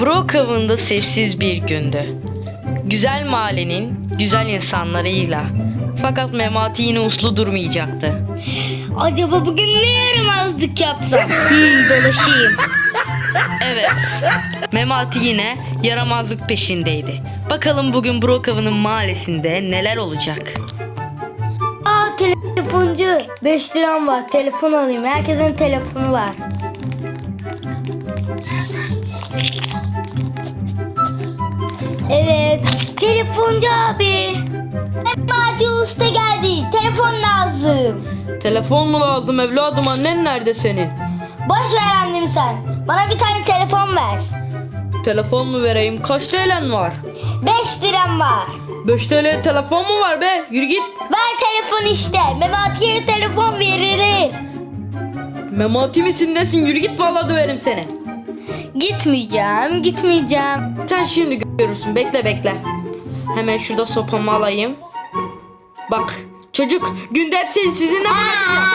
Brookhaven'da sessiz bir gündü. Güzel mahallenin güzel insanlarıyla. Fakat Memati yine uslu durmayacaktı. Acaba bugün ne yaramazlık yapsam? Hmm, dolaşayım. Evet, Memati yine yaramazlık peşindeydi. Bakalım bugün Brookhaven'ın mahallesinde neler olacak? Aa telefoncu. 5 liram var. Telefon alayım. Herkesin telefonu var. Evet. Telefoncu abi. Memati Usta geldi. Telefon lazım. Telefon mu lazım evladım annen nerede senin? Boş ver annemi sen. Bana bir tane telefon ver. Telefon mu vereyim kaç TL'n var? 5 liram var. 5 TL telefon mu var be yürü git. Ver telefon işte. Memati'ye telefon verilir. Memati misin nesin yürü git vallahi döverim seni. Gitmeyeceğim, gitmeyeceğim. Sen şimdi görürsün bekle bekle. Hemen şurada sopamı alayım. Bak çocuk günde hep siz- sizinle mi uğraşacağım?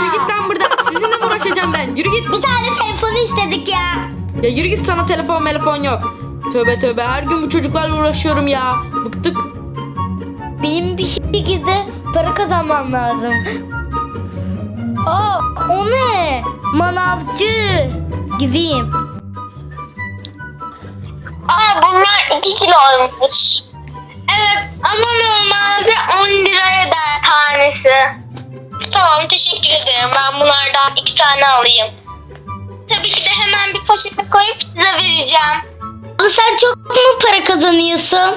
Yürü git lan buradan sizinle mi uğraşacağım ben yürü git. Bir tane telefon istedik ya. Ya yürü git sana telefon telefon yok. Tövbe tövbe her gün bu çocuklarla uğraşıyorum ya. Bıktık. Benim bir şekilde para kazanmam lazım. Aa, o ne? Manavcı. Gideyim. Aa bunlar 2 kiloymuş. Evet ama normalde 10 liraya da tanesi. Tamam teşekkür ederim. Ben bunlardan iki tane alayım. Tabii ki de hemen bir poşete koyup size vereceğim. Sen çok mu para kazanıyorsun?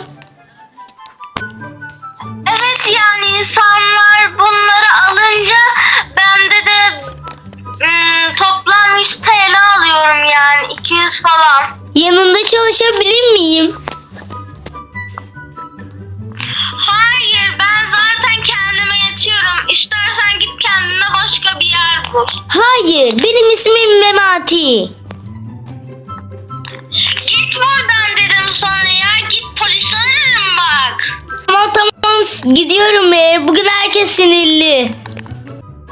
Yani 200 falan. Yanında çalışabilir miyim? Hayır ben zaten kendime yetiyorum. İstersen git kendine başka bir yer bul. Hayır, benim ismim Memati. Git buradan dedim sana ya. Git polisi ararım bak. Tamam tamam gidiyorum be. Bugün herkes sinirli.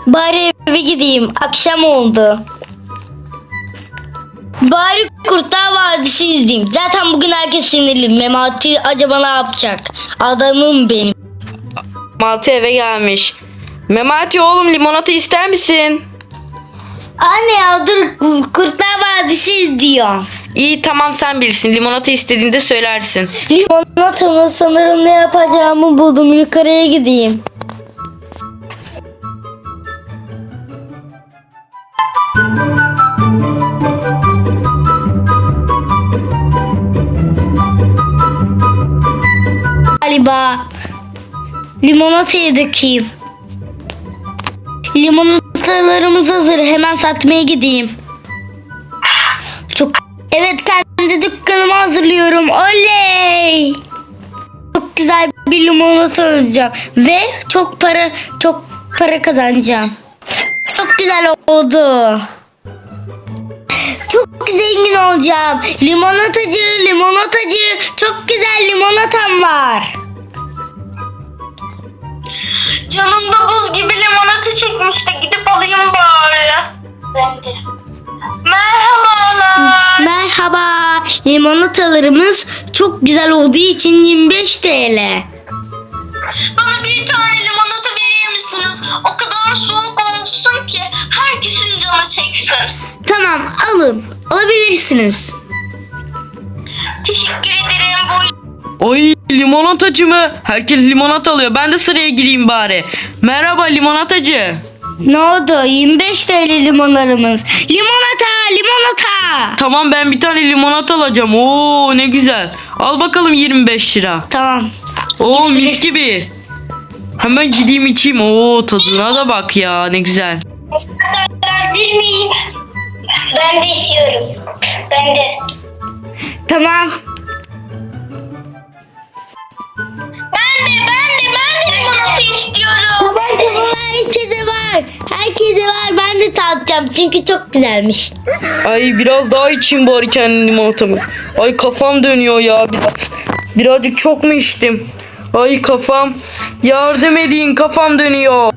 Bari eve gideyim. Akşam oldu. Bari Kurtlar Vadisi izleyeyim. Zaten bugün herkes sinirli. Memati acaba ne yapacak? Adamım benim. Memati eve gelmiş. Memati oğlum limonata ister misin? Anne ya dur Kurtlar Vadisi izliyor. İyi tamam sen bilirsin. Limonata istediğinde söylersin. Limonatamı sanırım ne yapacağımı buldum. Yukarıya gideyim. Galiba limonatayı dökeyim. Limonatalarımız hazır. Hemen satmaya gideyim. Çok Evet kendi dükkanımı hazırlıyorum. Oley! Çok güzel bir limonata öleceğim ve çok para çok para kazanacağım. Çok güzel oldu. Çok zengin olacağım. Limonatacı, limonatacı. Çok güzel limonatam var. Limonata çekmişti. Gidip alayım bari. Ben de. Merhabalar. Merhaba. Limonatalarımız çok güzel olduğu için 25 TL. Bana bir tane limonata verir misiniz? O kadar soğuk olsun ki herkesin canı çeksin. Tamam alın. Alabilirsiniz. Teşekkür ederim. Bu Ay limonatacı mı? Herkes limonata alıyor. Ben de sıraya gireyim bari. Merhaba limonatacı. Ne oldu? 25 TL limonlarımız. Limonata, limonata. Tamam ben bir tane limonata alacağım. Oo ne güzel. Al bakalım 25 lira. Tamam. Oo mis gibi. Hemen gideyim içeyim. Oo tadına da bak ya ne güzel. Ben de istiyorum. Ben de. Tamam. De tatacağım çünkü çok güzelmiş. Ay biraz daha içeyim bari kendi limonatamı. Ay kafam dönüyor ya biraz. Birazcık çok mu içtim? Ay kafam. Yardım edin kafam dönüyor.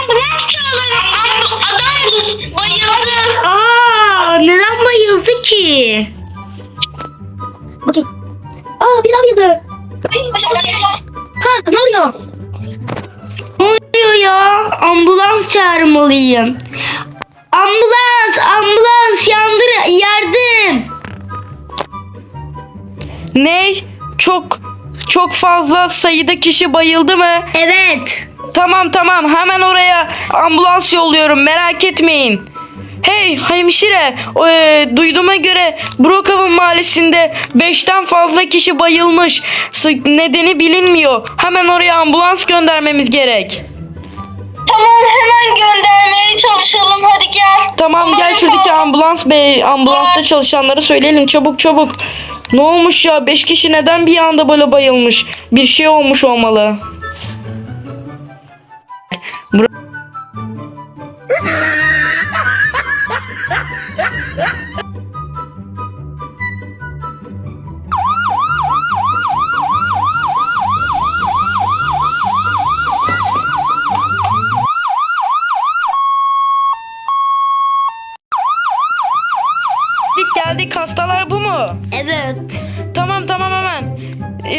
Ambulans çağırın. Adam Bayıldım. Aa, neden bayıldı ki? Bakayım. Aa bir daha bayıldı. Ha ne oluyor? Ambulans çağırmalıyım. Ambulans, ambulans, yandır, yardım. Ne? Çok çok fazla sayıda kişi bayıldı mı? Evet. Tamam tamam hemen oraya ambulans yolluyorum merak etmeyin. Hey hemşire e, duyduğuma göre Brookhaven mahallesinde 5'ten fazla kişi bayılmış. Nedeni bilinmiyor. Hemen oraya ambulans göndermemiz gerek. Tamam hemen göndermeye çalışalım hadi gel. Tamam gel şuradaki ambulans bey ambulansta çalışanları söyleyelim çabuk çabuk. Ne olmuş ya 5 kişi neden bir anda böyle bayılmış? Bir şey olmuş olmalı.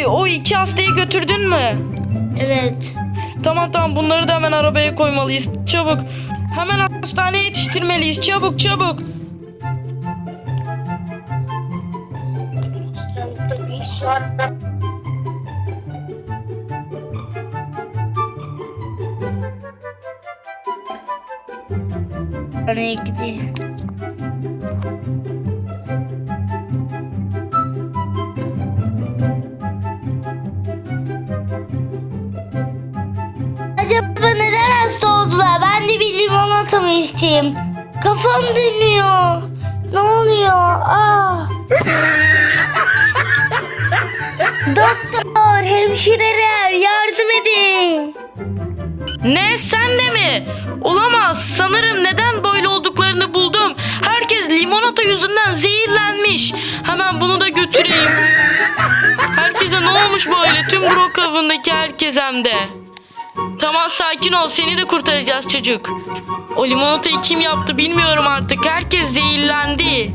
O iki hastayı götürdün mü? Evet. Tamam tamam bunları da hemen arabaya koymalıyız. Çabuk. Hemen hastaneye yetiştirmeliyiz. Çabuk çabuk. Oraya gideyim. İçeyim? Kafam dönüyor. Ne oluyor? Aa. Doktor, hemşireler yardım edin. Ne sen de mi? Olamaz. Sanırım neden böyle olduklarını buldum. Herkes limonata yüzünden zehirlenmiş. Hemen bunu da götüreyim. Herkese ne olmuş böyle? Tüm Brookhaven'daki herkes hem de. Tamam sakin ol. Seni de kurtaracağız çocuk. O limonatayı kim yaptı bilmiyorum artık. Herkes zehirlendi.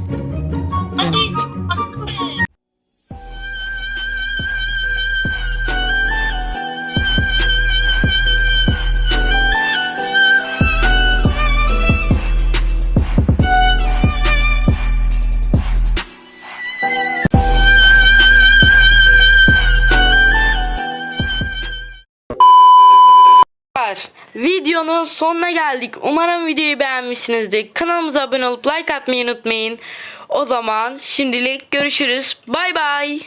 Var. Videonun sonuna geldik. Umarım videoyu beğenmişsinizdir. Kanalımıza abone olup like atmayı unutmayın. O zaman şimdilik görüşürüz. Bay bay.